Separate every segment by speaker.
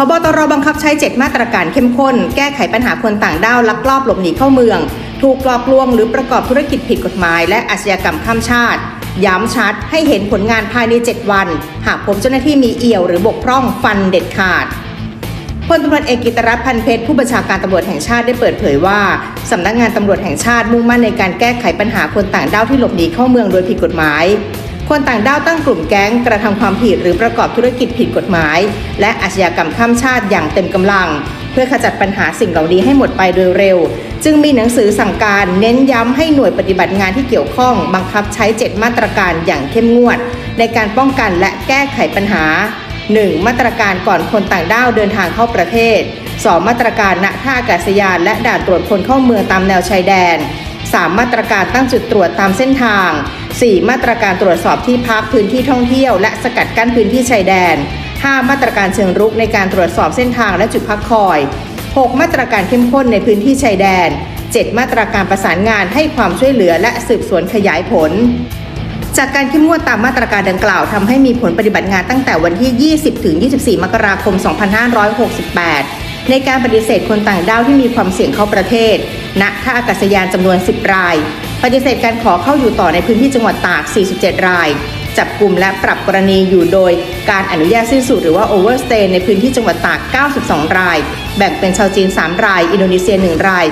Speaker 1: พบตรบังคับใช้ 7 มาตรการเข้มข้น แก้ไขปัญหาคนต่างด้าวลักลอบหลบหนีเข้าเมือง ถูกหลอกลวงหรือประกอบธุรกิจผิดกฎหมาย และอาชญากรรมข้ามชาติ ย้ำชัดให้เห็นผลงานภายใน 7 วัน หากพบเจ้าหน้าที่มีเอี่ยวหรือบกพร่องฟันเด็ดขาดพลตำรวจเอกกิตรัตน์พันเพชรผู้บัญชาการตำรวจแห่งชาติได้เปิดเผยว่าสำนักงานตำรวจแห่งชาติมุ่งมั่นในการแก้ไขปัญหาคนต่างด้าวที่หลบหนีเข้าเมืองโดยผิดกฎหมาย คนต่างด้าวตั้งกลุ่มแก๊งกระทำความผิดหรือประกอบธุรกิจผิดกฎหมาย และอาชญากรรมข้ามชาติอย่างเต็มกำลัง เพื่อขจัดปัญหาสิ่งเหล่านี้ให้หมดไปโดยเร็ว จึงมีหนังสือสั่งการเน้นย้ำให้หน่วยปฏิบัติงานที่เกี่ยวข้อง บังคับใช้ 7 มาตรการอย่างเข้มงวด ในการป้องกันและแก้ไขปัญหา 1. มาตรการก่อนคนต่างด้าวเดินทางเข้าประเทศ 2. มาตรการณท่าอากาศยานและด่านตรวจคนเข้าเมืองตามแนวชายแดน 3. มาตรการตั้งจุดตรวจตามเส้นทาง 4. มาตรการตรวจสอบที่พักพื้นที่ท่องเที่ยว และสกัดกั้นพื้นที่ชายแดน 5. มาตรการเชิงรุกในการตรวจสอบเส้นทางและจุดพักคอย 6. มาตรการเข้มข้นในพื้นที่ชายแดน 7. มาตรการประสานงานให้ความช่วยเหลือและสืบสวนขยายผล จากการเข้มงวดตามมาตรการดังกล่าวทำให้มีผลปฏิบัติงานตั้งแต่วันที่ 20 ถึง 24 มกราคม 2568 ในการปฏิเสธคนต่างด้าวที่มีความเสี่ยงเข้าประเทศ ณ ท่าอากาศยานจำนวน 10 ราย ปฏิเสธการขอเข้าอยู่ต่อในพื้นที่จังหวัดตาก 47 ราย จับกลุ่มและปรับกรณีอยู่โดยการอนุญาตสิ้นสุดหรือว่า overstay ในพื้นที่จังหวัดตาก 92 ราย แบ่งเป็นชาวจีน 3 ราย อินโดนีเซีย 1 ราย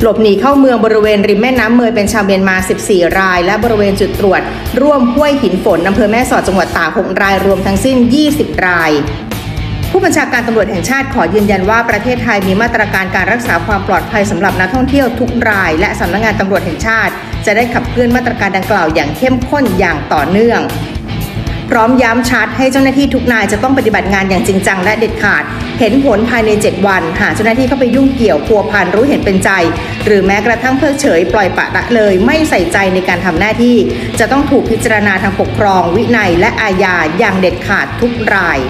Speaker 1: หลบหนีเข้าเมืองบริเวณริมแม่น้ำเมยเป็นชาวเมียนมา 14 ราย และบริเวณจุดตรวจ ร่วมห้วยหินฝนอำเภอแม่สอดจังหวัดตาก 6 ราย รวมทั้งสิ้น 20 ราย ผู้บัญชาการตำรวจแห่งชาติขอยืนยันว่าประเทศไทยมีมาตรการการรักษาความปลอดภัยสำหรับนักท่องเที่ยวทุกราย และสำนักงานตำรวจแห่งชาติ จะได้ขับเคลื่อนมาตรการดังกล่าวอย่างเข้มข้นอย่างต่อเนื่องพร้อมย้ำชัดให้เจ้าหน้าที่ทุกนายจะต้องปฏิบัติงานอย่างจริงจังและเด็ดขาด เห็นผลภายใน 7 วัน หากเจ้าหน้าที่เข้าไปยุ่งเกี่ยวพัวพันรู้เห็นเป็นใจ หรือแม้กระทั่งเพิกเฉย ปล่อยปะละเลย ไม่ใส่ใจในการทำหน้าที่ จะต้องถูกพิจารณาทางปกครอง วินัยและอาญาอย่างเด็ดขาดทุกราย